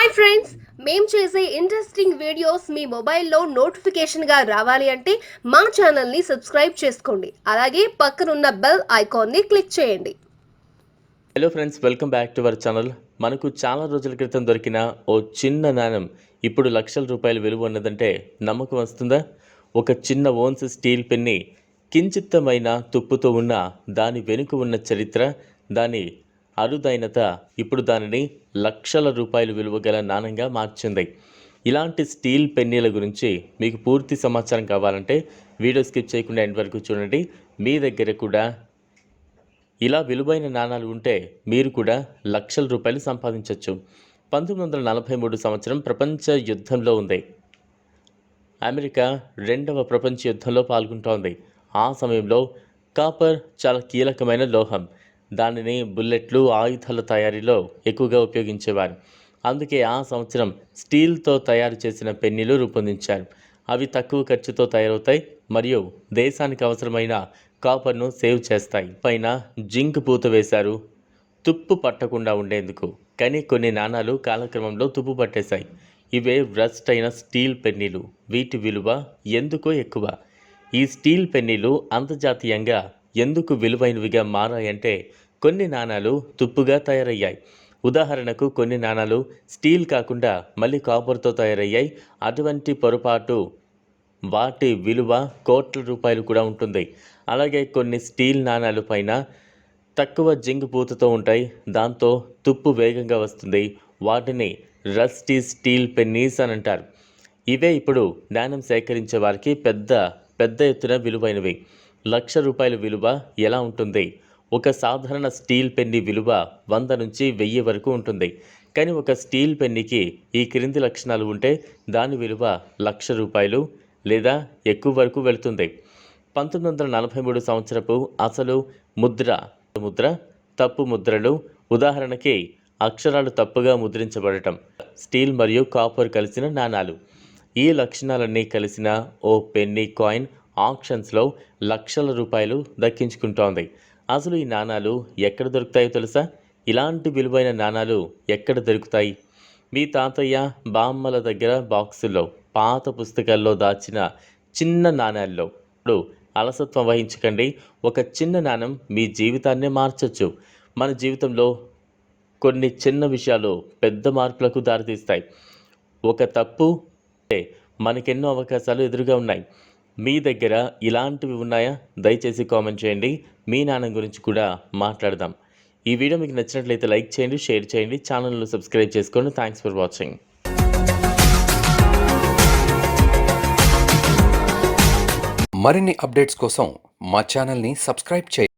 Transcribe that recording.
Hi friends మేము చేసే interesting videos మీ మొబైల్లో నోటిఫికేషన్గా రావాలి అంటే మా ఛానల్ని సబ్స్క్రైబ్ చేసుకోండి. అలాగే పక్కనున్న బెల్ ఐకాన్ని క్లిక్ చేయండి. Hello friends welcome back to our channel మనకు చాలా రోజుల క్రితం దొరికిన ఓ చిన్న నాణం ఇప్పుడు లక్షల రూపాయలు విలువ ఉన్నదంటే నమ్మకం వస్తుందా? ఒక చిన్న ఓన్స్ స్టీల్ పెన్ని కించిత్తమైన తుప్పుతో ఉన్న దాని వెనుక ఉన్న చరిత్ర దాని అరుదైనత ఇప్పుడు దానిని లక్షల రూపాయలు విలువ గల నాణంగా మార్చింది. ఇలాంటి స్టీల్ పెన్నీల గురించి మీకు పూర్తి సమాచారం కావాలంటే వీడియో స్కిప్ చేయకుండా ఎండ్ వరకు చూడండి. మీ దగ్గర కూడా ఇలా విలువైన నాణాలు ఉంటే మీరు కూడా లక్షల రూపాయలు సంపాదించవచ్చు పంతొమ్మిది వందల నలభై మూడు సంవత్సరం ప్రపంచ యుద్ధంలో ఉంది. అమెరికా రెండవ ప్రపంచ యుద్ధంలో పాల్గొంటోంది. ఆ సమయంలో కాపర్ చాలా కీలకమైన లోహం. దానిని బుల్లెట్లు ఆయుధాల తయారీలో ఎక్కువగా ఉపయోగించేవారు. అందుకే ఆ సంవత్సరం స్టీల్తో తయారు చేసిన పెన్నీలు రూపొందించారు. అవి తక్కువ ఖర్చుతో తయారవుతాయి మరియు దేశానికి అవసరమైన కాపర్ను సేవ్ చేస్తాయి. పైన జింక్ పూత వేశారు. తుప్పు పట్టకుండా ఉండేందుకు. కానీ కొన్ని నాణాలు కాలక్రమంలో తుప్పు పట్టేశాయి. ఇవే రస్ట్ అయిన స్టీల్ పెన్నీలు. వీటి విలువ ఎందుకో ఎక్కువ. ఈ స్టీల్ పెన్నీలు అంతర్జాతీయంగా ఎందుకు విలువైనవిగా మారాయంటే కొన్ని నాణాలు తుప్పుగా తయారయ్యాయి. ఉదాహరణకు కొన్ని నాణాలు స్టీల్ కాకుండా మళ్ళీ కాపర్తో తయారయ్యాయి. అటువంటి పొరపాటు వాటి విలువ కోట్ల రూపాయలు కూడా ఉంటుంది. అలాగే కొన్ని స్టీల్ నాణాలు పైన తక్కువ జింక్ పూతతో ఉంటాయి. దాంతో తుప్పు వేగంగా వస్తుంది. వాటిని రస్టీ స్టీల్ పెన్నీస్ అని అంటారు. ఇవే ఇప్పుడు నాణ్యం సేకరించే వారికి పెద్ద పెద్ద ఎత్తున విలువైనవి. లక్ష రూపాయల విలువ ఎలా ఉంటుంది? ఒక సాధారణ స్టీల్ పెన్ని విలువ వంద నుంచి వెయ్యి వరకు ఉంటుంది. కానీ ఒక స్టీల్ పెన్నికి ఈ క్రింది లక్షణాలు ఉంటే దాని విలువ లక్ష రూపాయలు లేదా ఎక్కువ వరకు వెళుతుంది. పంతొమ్మిది వందల నలభై మూడు సంవత్సరపు అసలు ముద్ర ముద్ర తప్పు ముద్రలు ఉదాహరణకి అక్షరాలు తప్పుగా ముద్రించబడటం స్టీల్ మరియు కాపర్ కలిసిన నాణాలు. ఈ లక్షణాలన్నీ కలిసిన ఓ పెన్నీ కాయిన్ ఆక్షన్స్లో లక్షల రూపాయలు దక్కించుకుంటోంది. అసలు ఈ నాణాలు ఎక్కడ దొరుకుతాయో తెలుసా? ఇలాంటి విలువైన నాణాలు ఎక్కడ దొరుకుతాయి? మీ తాతయ్య బామ్మల దగ్గర బాక్సుల్లో పాత పుస్తకాల్లో దాచిన చిన్న నాణాల్లో. ఇప్పుడు అలసత్వం వహించకండి. ఒక చిన్న నాణం మీ జీవితాన్నే మార్చచ్చు. మన జీవితంలో కొన్ని చిన్న విషయాలు పెద్ద మార్పులకు దారితీస్తాయి. ఒక తప్పు అంటే మనకెన్నో అవకాశాలు ఎదురుగా ఉన్నాయి. మీ దగ్గర ఇలాంటివి ఉన్నాయా? దయచేసి కామెంట్ చేయండి. మీ నాన్న గురించి కూడా మాట్లాడదాం. ఈ వీడియో మీకు నచ్చినట్లయితే లైక్ చేయండి షేర్ చేయండి ఛానల్ను సబ్స్క్రైబ్ చేసుకోండి. థ్యాంక్స్ ఫర్ వాచింగ్ మరిన్ని అప్డేట్స్ కోసం మా ఛానల్ని సబ్స్క్రైబ్ చేయండి.